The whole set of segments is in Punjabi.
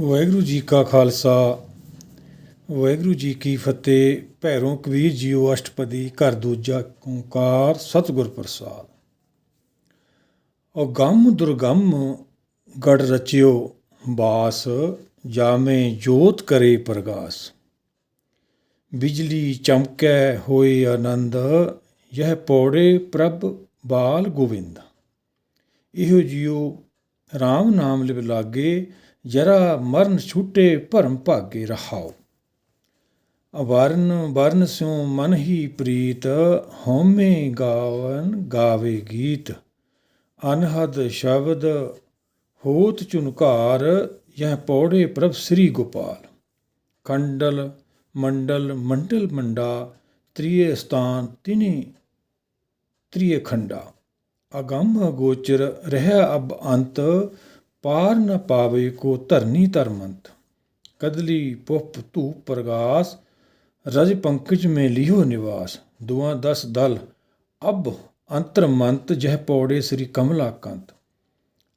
ਵਾਹਿਗੁਰੂ ਜੀ ਕਾ ਖਾਲਸਾ, ਵਾਹਿਗੁਰੂ ਜੀ ਕੀ ਫਤਿਹ। ਭੈਰੋਂ ਕਬੀਰ ਜੀਓ ਅਸ਼ਟਪਦੀ, ਘਰ ਦੂਜਾ ਓੰਕਾਰ, ਸਤਿਗੁਰ ਪ੍ਰਸਾਦ। ਉਹ ਗੰਮ ਦੁਰਗੰਮ ਗੜ ਰਚਿਓ, ਬਾਸ ਜਾਮੇ ਜੋਤ ਕਰੇ ਪ੍ਰਗਾਸ। ਬਿਜਲੀ ਚਮਕੈ ਹੋਏ ਆਨੰਦ, ਯਹ ਪੌੜੇ ਪ੍ਰਭ ਬਾਲ ਗੋਵਿੰਦ। ਇਹੋ ਜਿਉ RAM ਨਾਮ ਲਿਵ ਲਾਗੇ ਜਰਾ ਮਰਨ ਛੂਟੇ ਭਰਮ ਭਾਗੇ ਰਹਾਓ। ਅਵਰਨ ਵਰਨ ਸਿਉ ਮਨ ਹੀ ਪ੍ਰੀਤ, ਹਉਮੈ ਗਾਵਨ ਗਾਵੇ ਗੀਤ। ਅਨਹਦ ਸ਼ਬਦ ਹੋਤ ਚੁਨਕਾਰ, ਯਹ ਪੌੜੇ ਪ੍ਰਭ ਸ੍ਰੀ ਗੋਪਾਲ। ਕੰਡਲ ਮੰਡਲ ਮੰਡਲ ਮੰਡਾ ਤ੍ਰਿਏ ਸਥਾਨ ਤਿਨੀ ਤ੍ਰਿਏ ਖੰਡਾ। ਅਗੰਮ ਗੋਚਰ ਰਹਿ ਅਬ ਅੰਤ ਪਾਰ ਨ ਪਾਵੇ ਕੋ ਧਰਨੀ ਧਰਮੰਤ। ਕਦਲੀ ਪੁੱਪ ਧੂਪ ਪ੍ਰਗਾਸ, ਰਜ ਪੰਕਜ ਮੇ ਲਿਓ ਨਿਵਾਸ। ਦੁਆ ਦਸ ਦਲ, ਅਬ ਅੰਤਰਮੰਤ ਜਹ ਪੌੜੇ ਸ੍ਰੀ ਕਮਲਾ ਕੰਤ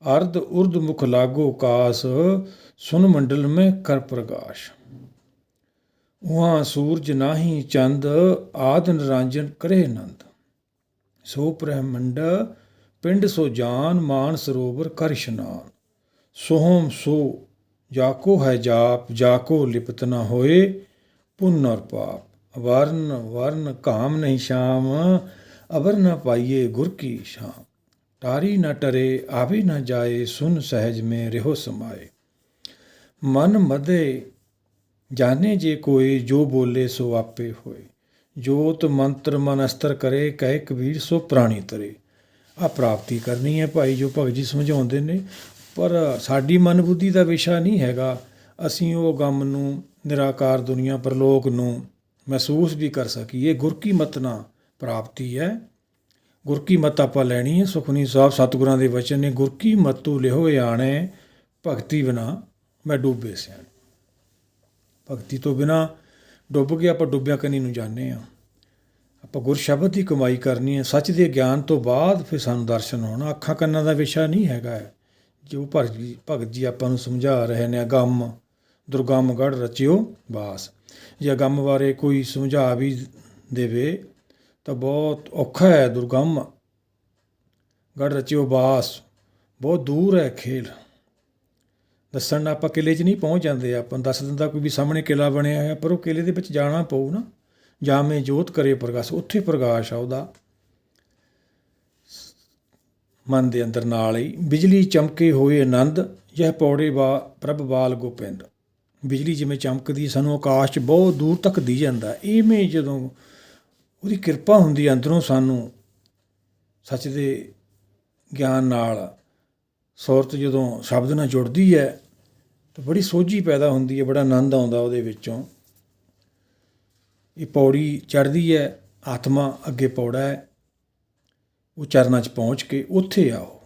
ਅਰਧ ਉਰਧ ਮੁਖ ਲਾਗੋ ਕਾਸ, ਸੁਨ ਮੰਡਲ ਮੈਂ ਕਰ ਪ੍ਰਗਾਸ਼। ਉਹਾਂ ਸੂਰਜ ਨਾਹੀ ਚੰਦ, ਆਦ ਨਿਰੰਜਨ ਕਰੇ ਨੰਦ। ਸੋ ਪ੍ਰਹਿਮੰਡ, ਪਿੰਡ ਸੋ ਜਾਨ, ਮਾਨ ਸਰੋਵਰ ਕਰ ਇਸ਼ਨਾਨ ਸੋਹਮ ਸੋ, ਜਾ ਕੋ ਹੈ ਜਾਪ ਜਾਕੋ ਲਿਪਤ ਨ ਹੋਏ, ਪੁੰਨ ਔਰ ਪਾਪ। ਵਰਨ ਵਰਨ ਕਾਮ ਨਹੀਂ ਸ਼ਾਮ, ਅਵਰ ਨ ਪਾਈਏ ਗੁਰ ਕੀ ਸ਼ਾਮ। ਟਾਰੀ ਨ ਟਰੇ, ਆਵੇ ਨ ਜਾਏ, ਸੁਨ ਸਹਿਜ ਮੇ ਰਹਿਓ ਸਮਾਏ। ਮਨ ਮਦੇ, ਜਾਣੇ ਜੇ ਕੋਈ ਜੋ ਬੋਲੇ ਸੋ ਆਪੇ ਹੋਏ। ਜੋਤ ਮੰਤਰ ਮਨ ਅਸਤਰ ਕਰੇ, ਕਹਿ ਕਬੀਰ ਸੋ ਪ੍ਰਾਣੀ ਤਰੇ। ਆ ਪ੍ਰਾਪਤੀ ਕਰਨੀ ਹੈ ਭਾਈ, ਜੋ ਭਗਤ ਜੀ ਸਮਝਾਉਂਦੇ ਨੇ। ਪਰ ਸਾਡੀ ਮਨ ਬੁੱਧੀ ਦਾ ਵਿਸ਼ਾ ਨਹੀਂ ਹੈਗਾ। ਅਸੀਂ ਉਹ ਗਮ ਨੂੰ, ਨਿਰਾਕਾਰ ਦੁਨੀਆ ਪਰਲੋਕ ਨੂੰ ਮਹਿਸੂਸ ਵੀ ਕਰ ਸਕੀਏ। ਗੁਰ ਕੀ ਮਤ ਨਾ ਪ੍ਰਾਪਤੀ ਹੈ। ਗੁਰ ਕੀ ਮਤ ਆਪਾਂ ਲੈਣੀ ਹੈ। ਸੁਖਨੀ ਸਾਹਿਬ ਸਤਿਗੁਰਾਂ ਦੇ ਵਚਨ ਨੇ ਗੁਰ ਕੀ ਮਤੂ ਲਿਹੋ ਆਣੇ, ਭਗਤੀ ਬਿਨਾ ਮੈਂ ਡੁੱਬੇ ਸਿਆਣ। ਭਗਤੀ ਤੋਂ ਬਿਨਾ ਡੁੱਬ ਕੇ ਆਪਾਂ ਡੁੱਬਿਆ ਕਨੀ ਨੂੰ ਜਾਣੇ ਆ ਆਪਾਂ ਗੁਰ ਸ਼ਬਦ ਦੀ ਕਮਾਈ ਕਰਨੀ ਹੈ। ਸੱਚ ਦੇ ਗਿਆਨ ਤੋਂ ਬਾਅਦ ਫਿਰ ਸਾਨੂੰ ਦਰਸ਼ਨ ਹੋਣਾ। ਅੱਖਾਂ ਕੰਨਾਂ ਦਾ ਵਿਸ਼ਾ ਨਹੀਂ ਹੈਗਾ ਹੈ। ਜੋ ਭਗਤ ਜੀ ਭਗਤ ਜੀ ਆਪਾਂ ਨੂੰ ਸਮਝਾ ਰਹੇ ਨੇ, ਅਗੰਮ, ਦੁਰਗੰਮ ਗੜ ਰਚਿਓ ਬਾਸ ਜੇ ਅਗੰਮ ਬਾਰੇ ਕੋਈ ਸਮਝਾ ਵੀ ਦੇਵੇ, ਤਾਂ ਬਹੁਤ ਔਖਾ ਹੈ ਦੁਰਗੰਮ ਗੜ ਰਚਿਓ ਬਾਸ ਬਹੁਤ ਦੂਰ ਹੈ ਖੇਲ। ਦੱਸਣ ਆਪਾਂ ਕਿਲੇ 'ਚ ਨਹੀਂ ਪਹੁੰਚ ਜਾਂਦੇ ਆਪਾਂ ਨੂੰ ਦੱਸ ਦਿੰਦਾ ਕੋਈ ਵੀ ਸਾਹਮਣੇ ਕਿਲਾ ਬਣਿਆ ਹੋਇਆ, ਪਰ ਉਹ ਕਿਲੇ ਦੇ ਵਿੱਚ ਜਾਣਾ ਪਊ ਨਾ। ਜਾਮੇ ਜੋਤ ਕਰੇ ਪ੍ਰਕਾਸ਼ ਉੱਥੇ ਪ੍ਰਕਾਸ਼ ਆ ਉਹਦਾ। ਮਨ ਦੇ ਅੰਦਰ ਨਾਲ ਹੀ ਬਿਜਲੀ ਚਮਕੇ ਹੋਏ ਆਨੰਦ, ਯਹ ਪੌੜੇ ਬਾ ਪ੍ਰਭ ਬਾਲ ਗੋਪਿੰਦ। ਬਿਜਲੀ ਜਿਵੇਂ ਚਮਕਦੀ, ਸਾਨੂੰ ਆਕਾਸ਼ 'ਚ ਬਹੁਤ ਦੂਰ ਤੱਕ ਦੀ ਜਾਂਦਾ। ਇਵੇਂ ਜਦੋਂ ਉਹਦੀ ਕਿਰਪਾ ਹੁੰਦੀ ਹੈ ਅੰਦਰੋਂ ਸਾਨੂੰ ਸੱਚ ਦੇ ਗਿਆਨ ਨਾਲ ਸੁਰਤ ਜਦੋਂ ਸ਼ਬਦ ਨਾਲ ਜੁੜਦੀ ਹੈ, ਤਾਂ ਬੜੀ ਸੋਝੀ ਪੈਦਾ ਹੁੰਦੀ ਹੈ, ਬੜਾ ਆਨੰਦ ਆਉਂਦਾ ਉਹਦੇ ਵਿੱਚੋਂ। ਇਹ ਪੌੜੀ ਚੜ੍ਹਦੀ ਹੈ, ਆਤਮਾ ਅੱਗੇ ਪੌੜਾ ਹੈ। ਉਹ ਚਰਨਾਂ 'ਚ ਪਹੁੰਚ ਕੇ ਉੱਥੇ ਆਓ।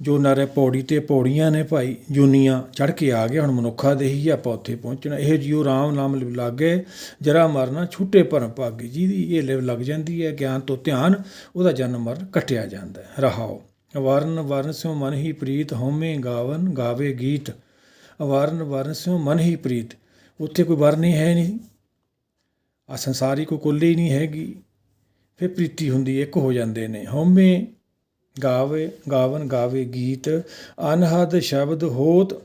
ਜੋ ਨਰ ਪੌੜੀ ਤੇ ਪੌੜੀਆਂ ਨੇ ਭਾਈ ਜੁਨੀਆਂ ਚੜ ਕੇ ਆ ਗਿਆ ਹੁਣ ਮਨੁੱਖਾ ਦੇ ਹੀ ਆਪਾਂ ਉੱਥੇ ਪਹੁੰਚਣਾ। ਇਹ ਜਿਉ ਰਾਮ ਨਾਮ ਲਾਗੇ, ਜਰਾ ਮਰਨਾ ਛੁੱਟੇ ਭਰਮ ਭਾਗੀ ਜਿਹਦੀ ਇਹ ਲਿਵ ਲੱਗ ਜਾਂਦੀ ਹੈ, ਗਿਆਨ ਤੋਂ ਧਿਆਨ, ਉਹਦਾ ਜਨਮ ਮਰਨ ਕਟਿਆ ਜਾਂਦਾ ਹੈ। ਰਹਾਓ। ਵਰਨ ਵਰਨ ਸਿਉ ਮਨ ਹੀ ਪ੍ਰੀਤ, ਹਉਮੈ ਗਾਵਨ ਗਾਵੇ ਗੀਤ। ਵਰਨ ਵਰਨ ਸਿਉ ਮਨ ਹੀ ਪ੍ਰੀਤ। ਉੱਥੇ ਕੋਈ ਵਰਨ ਹੀ ਹੈ ਨਹੀਂ। ਆ ਸੰਸਾਰੀ ਕੋ ਕੁੱਲੀ ਨਹੀਂ ਹੈਗੀ। ਫਿਰ ਪ੍ਰੀਤੀ ਹੁੰਦੀ ਇੱਕ ਹੋ ਜਾਂਦੇ ਨੇ। ਹਉਮੈ ਗਾਵੇ, ਗਾਵਨ ਗਾਵੇ ਗੀਤ, ਅਨਹਦ ਸ਼ਬਦ ਹੋਤ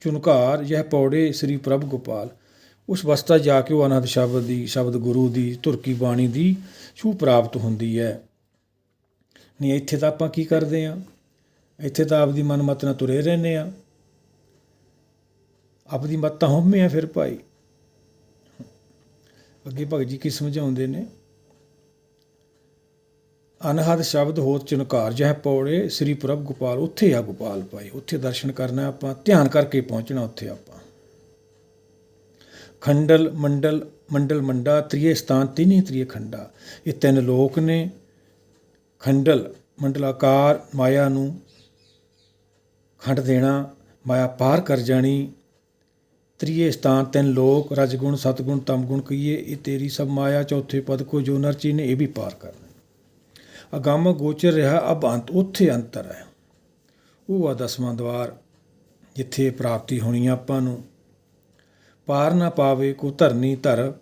ਚੁਨਕਾਰ ਯਹ ਪੌੜੇ ਸ੍ਰੀ ਪ੍ਰਭ ਗੋਪਾਲ। ਉਸ ਵਸਤਾ ਜਾ ਕੇ ਉਹ ਅਨਹਦ ਸ਼ਬਦ ਦੀ, ਸ਼ਬਦ ਗੁਰੂ ਦੀ, ਤੁਰਕੀ ਬਾਣੀ ਦੀ ਛੂ ਪ੍ਰਾਪਤ ਹੁੰਦੀ ਹੈ। ਨਹੀਂ, ਇੱਥੇ ਤਾਂ ਆਪਾਂ ਕੀ ਕਰਦੇ ਆ ਇੱਥੇ ਤਾਂ ਆਪਦੀ ਮਨਮਤ ਨਾਲ ਤੁਰੇ ਰਹਿੰਦੇ ਆ ਆਪਦੀ ਮਤ ਤਾਂ ਹਉਮੈ ਆ ਫਿਰ ਭਾਈ। ਅੱਗੇ ਭਗਤ ਜੀ ਕੀ ਸਮਝਾਉਂਦੇ ਨੇ? ਅਨਹਦ ਸ਼ਬਦ ਹੋਤ ਚਨਕਾਰ, ਜਹ ਪੌੜੇ ਸ੍ਰੀ ਪ੍ਰਭ ਗੋਪਾਲ, ਉੱਥੇ ਆ ਗੋਪਾਲ ਭਾਈ, ਉੱਥੇ ਦਰਸ਼ਨ ਕਰਨਾ ਆਪਾਂ, ਧਿਆਨ ਕਰਕੇ ਪਹੁੰਚਣਾ ਉੱਥੇ ਆਪਾਂ। ਖੰਡਲ, ਮੰਡਲ ਮੰਡਲ ਮੰਡਾ, ਤ੍ਰਿਏ ਸਥਾਨ, ਤਿਨੀ ਤ੍ਰਿਏ ਖੰਡਾ। ਇਹ ਤਿੰਨ ਲੋਕ ਨੇ। ਖੰਡਲ, ਮੰਡਲਾਕਾਰ ਮਾਇਆ ਨੂੰ ਖੰਡ ਦੇਣਾ, ਮਾਇਆ ਪਾਰ ਕਰ ਜਾਣੀ। ਤ੍ਰਿਏ ਸਥਾਨ, ਤਿੰਨ ਲੋਕ, ਰਜਗੁਣ, ਸਤਗੁਣ, ਤਮਗੁਣ ਕਹੀਏ, ਇਹ ਤੇਰੀ ਸਭ ਮਾਇਆ, ਚੌਥੇ ਪਦ ਕੋ ਜੋ ਨਰਚੀ ਨੇ, ਇਹ ਵੀ ਪਾਰ ਕਰਨਾ। ਅਗੰਮ ਗੋਚਰ ਰਿਹਾ, ਅਬ ਅੰਤ, ਉੱਥੇ ਅੰਤਰ ਹੈ। ਉਹ ਆ ਦਸਵਾਂ ਦਵਾਰ, ਜਿੱਥੇ ਪ੍ਰਾਪਤੀ ਹੋਣੀ ਆਪਾਂ ਨੂੰ। ਪਾਰ ਨਾ ਪਾਵੇ ਕੋ ਧਰਨੀ ਧਰ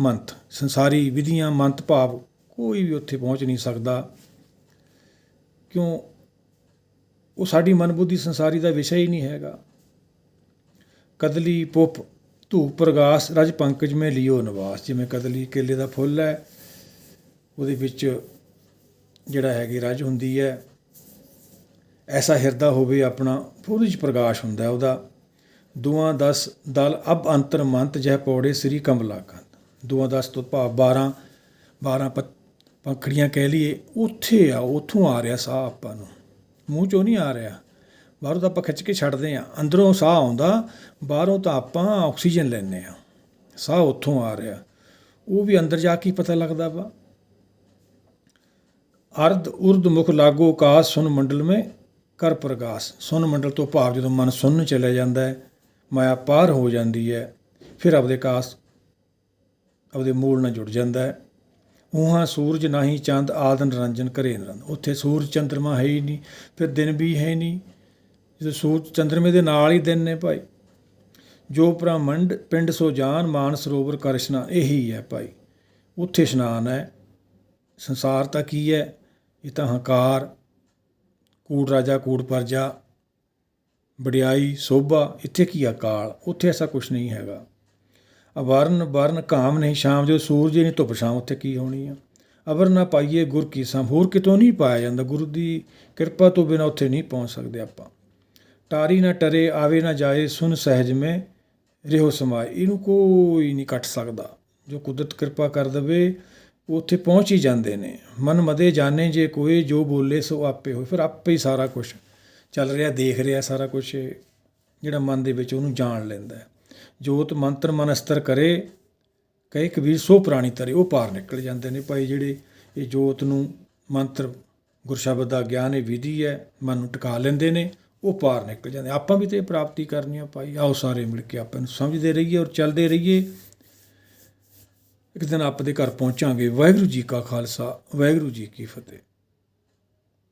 ਮੰਤ ਸੰਸਾਰੀ ਵਿਧੀਆਂ ਮੰਤ ਭਾਵ, ਕੋਈ ਵੀ ਉੱਥੇ ਪਹੁੰਚ ਨਹੀਂ ਸਕਦਾ। ਕਿਉਂ? ਉਹ ਸਾਡੀ ਮਨਬੁੱਧੀ ਸੰਸਾਰੀ ਦਾ ਵਿਸ਼ਾ ਹੀ ਨਹੀਂ ਹੈਗਾ। ਕਦਲੀ ਪੁੱਪ, ਧੂਪ ਪ੍ਰਗਾਸ, ਰਜ ਪੰਕਜ ਮੇ ਲਿਓ ਨਿਵਾਸ। ਜਿਵੇਂ ਕਦਲੀ ਕੇਲੇ ਦਾ ਫੁੱਲ ਹੈ ਉਹਦੇ ਵਿੱਚ ਜਿਹੜਾ ਹੈਗੀ ਰਜ ਹੁੰਦੀ ਹੈ। ਐਸਾ ਹਿਰਦਾ ਹੋਵੇ ਆਪਣਾ ਉਹਦੇ ਵਿੱਚ ਪ੍ਰਕਾਸ਼ ਹੁੰਦਾ ਉਹਦਾ। ਦੁਆ ਦਸ ਦਲ ਅਬ ਅੰਤਰ ਮੰਤ ਜਹ ਪੌੜੇ ਸ੍ਰੀ ਕਮਲਾ ਕੰਤ ਦੁਆ ਦਸ ਤੋਂ ਭਾਵ 12 12 ਪ- ਪੰਖੜੀਆਂ ਕਹਿ ਲਈਏ, ਉੱਥੇ ਆ, ਉੱਥੋਂ ਆ ਰਿਹਾ ਸਾਹ ਆਪਾਂ ਨੂੰ। ਮੂੰਹ ਚੋਂ ਨਹੀਂ ਆ ਰਿਹਾ। ਬਾਹਰੋਂ ਤਾਂ ਆਪਾਂ ਖਿੱਚ ਕੇ ਛੱਡਦੇ ਆ ਅੰਦਰੋਂ ਸਾਹ ਆਉਂਦਾ, ਬਾਹਰੋਂ ਤਾਂ ਆਪਾਂ ਆਕਸੀਜਨ ਲੈਂਦੇ ਆ ਸਾਹ ਉੱਥੋਂ ਆ ਰਿਹਾ। ਉਹ ਵੀ ਅੰਦਰ ਜਾ ਕੇ ਪਤਾ ਲੱਗਦਾ ਵਾ। ਅਰਧ ਉਰਧ ਮੁਖ ਲਾਗੋ ਕਾਸ ਸੁਨ ਮੰਡਲ ਮੇ ਕਰ ਪ੍ਰਗਾਸ। ਸੁਨ ਮੰਡਲ ਤੋਂ ਭਾਵ ਜਦੋਂ ਮਨ ਸੁੰਨ ਚਲਿਆ ਜਾਂਦਾ ਹੈ, ਮਾਇਆ ਪਾਰ ਹੋ ਜਾਂਦੀ ਹੈ, ਫਿਰ ਆਪਦੇ ਕਾਸ ਆਪਦੇ ਮੂਲ ਨਾਲ ਜੁੜ ਜਾਂਦਾ ਹੈ। ਉਹਾਂ ਸੂਰਜ ਨਹੀਂ ਚੰਦ ਆਦਨ ਰੰਜਨ ਕਰੇ ਨਿਰੰਦ ਉੱਥੇ ਸੂਰਜ ਚੰਦਰਮਾ ਹੈ ਹੀ ਨਹੀਂ, ਫਿਰ ਦਿਨ ਵੀ ਹੈ ਨਹੀਂ। ਜਦੋਂ ਸੂਰਜ ਚੰਦਰਮੇ ਦੇ ਨਾਲ ਹੀ ਦਿਨ ਨੇ ਭਾਈ। ਜੋ ਬ੍ਰਹਮੰਡ ਪਿੰਡ ਸੋ ਜਾਨ, ਮਾਨ ਸਰੋਵਰ ਕਰ ਇਸ਼ਨਾਨ, ਇਹੀ ਹੈ ਭਾਈ। ਉੱਥੇ ਇਸ਼ਨਾਨ ਹੈ। ਸੰਸਾਰ ਤਾਂ ਕੀ ਹੈ? ਇਹ ਤਾਂ ਹੰਕਾਰ ਕੂੜ ਰਾਜਾ ਕੂੜ ਪਰਜਾ, ਵਡਿਆਈ, ਸੋਭਾ, ਇੱਥੇ ਕੀ ਆ ਕਾਲ? ਉੱਥੇ ਐਸਾ ਕੁਝ ਨਹੀਂ ਹੈਗਾ। ਅਵਰਨ ਵਰਨ ਕਾਮ ਨਹੀਂ, ਸ਼ਾਮ ਜੋ ਸੂਰਜ ਨਹੀਂ, ਧੁੱਪ ਸ਼ਾਮ, ਉੱਥੇ ਕੀ ਹੋਣੀ ਆ? ਅਵਰ ਨਾ ਪਾਈਏ ਗੁਰ ਕੀ ਸਾਂ ਹੋਰ ਕਿਤੋਂ ਨਹੀਂ ਪਾਇਆ ਜਾਂਦਾ? ਗੁਰੂ ਦੀ ਕਿਰਪਾ ਤੋਂ ਬਿਨਾ ਉੱਥੇ ਨਹੀਂ ਪਹੁੰਚ ਸਕਦੇ ਆਪਾਂ। ਟਾਰੀ ਨਾ ਟਰੇ, ਆਵੇ ਨਾ ਜਾਏ, ਸੁਨ ਸਹਿਜ ਮੇ, ਰਿਹੋ ਸਮਾਏ। ਇਹਨੂੰ ਕੋਈ ਨਹੀਂ ਕੱਟ ਸਕਦਾ। ਜੋ ਕੁਦਰਤ ਕਿਰਪਾ ਕਰ ਦਵੇ ਉਹ ਉੱਥੇ ਪਹੁੰਚ ਹੀ ਜਾਂਦੇ ਨੇ। ਮਨ ਮਦੇ ਜਾਣੇ ਜੇ ਕੋਈ ਜੋ ਬੋਲੇ ਸੋ ਆਪੇ ਹੋਏ। ਫਿਰ ਆਪੇ ਹੀ ਸਾਰਾ ਕੁਝ ਚੱਲ ਰਿਹਾ, ਦੇਖ ਰਿਹਾ ਸਾਰਾ ਕੁਝ ਜਿਹੜਾ ਮਨ ਦੇ ਵਿੱਚ ਉਹਨੂੰ ਜਾਣ ਲੈਂਦਾ ਹੈ। ਜੋਤ ਮੰਤਰ ਮਨਸਤਰ ਕਰੇ ਕਈ ਕਬੀਰ ਸੋ ਪ੍ਰਾਣੀ ਤਰੇ, ਉਹ ਪਾਰ ਨਿਕਲ ਜਾਂਦੇ ਨੇ। ਭਾਈ ਜਿਹੜੇ ਇਹ ਜੋਤ ਨੂੰ ਮੰਤਰ ਗੁਰਸ਼ਬਦ ਦਾ ਗਿਆਨ ਇਹ ਵਿਧੀ ਹੈ, ਮਨ ਨੂੰ ਟਿਕਾ ਲੈਂਦੇ ਨੇ, ਉਹ ਪਾਰ ਨਿਕਲ ਜਾਂਦੇ ਆਪਾਂ ਵੀ ਤੇ ਇਹ ਪ੍ਰਾਪਤੀ ਕਰਨੀ ਆ ਭਾਈ। ਆਓ ਸਾਰੇ ਮਿਲ ਕੇ ਆਪਾਂ ਨੂੰ ਸਮਝਦੇ ਰਹੀਏ ਔਰ ਚੱਲਦੇ ਰਹੀਏ। ਇੱਕ ਦਿਨ ਆਪ ਦੇ ਘਰ ਪਹੁੰਚਾਂਗੇ। ਵਾਹਿਗੁਰੂ ਜੀ ਕਾ ਖਾਲਸਾ ਵਾਹਿਗੁਰੂ ਜੀ ਕੀ ਫਤਿਹ।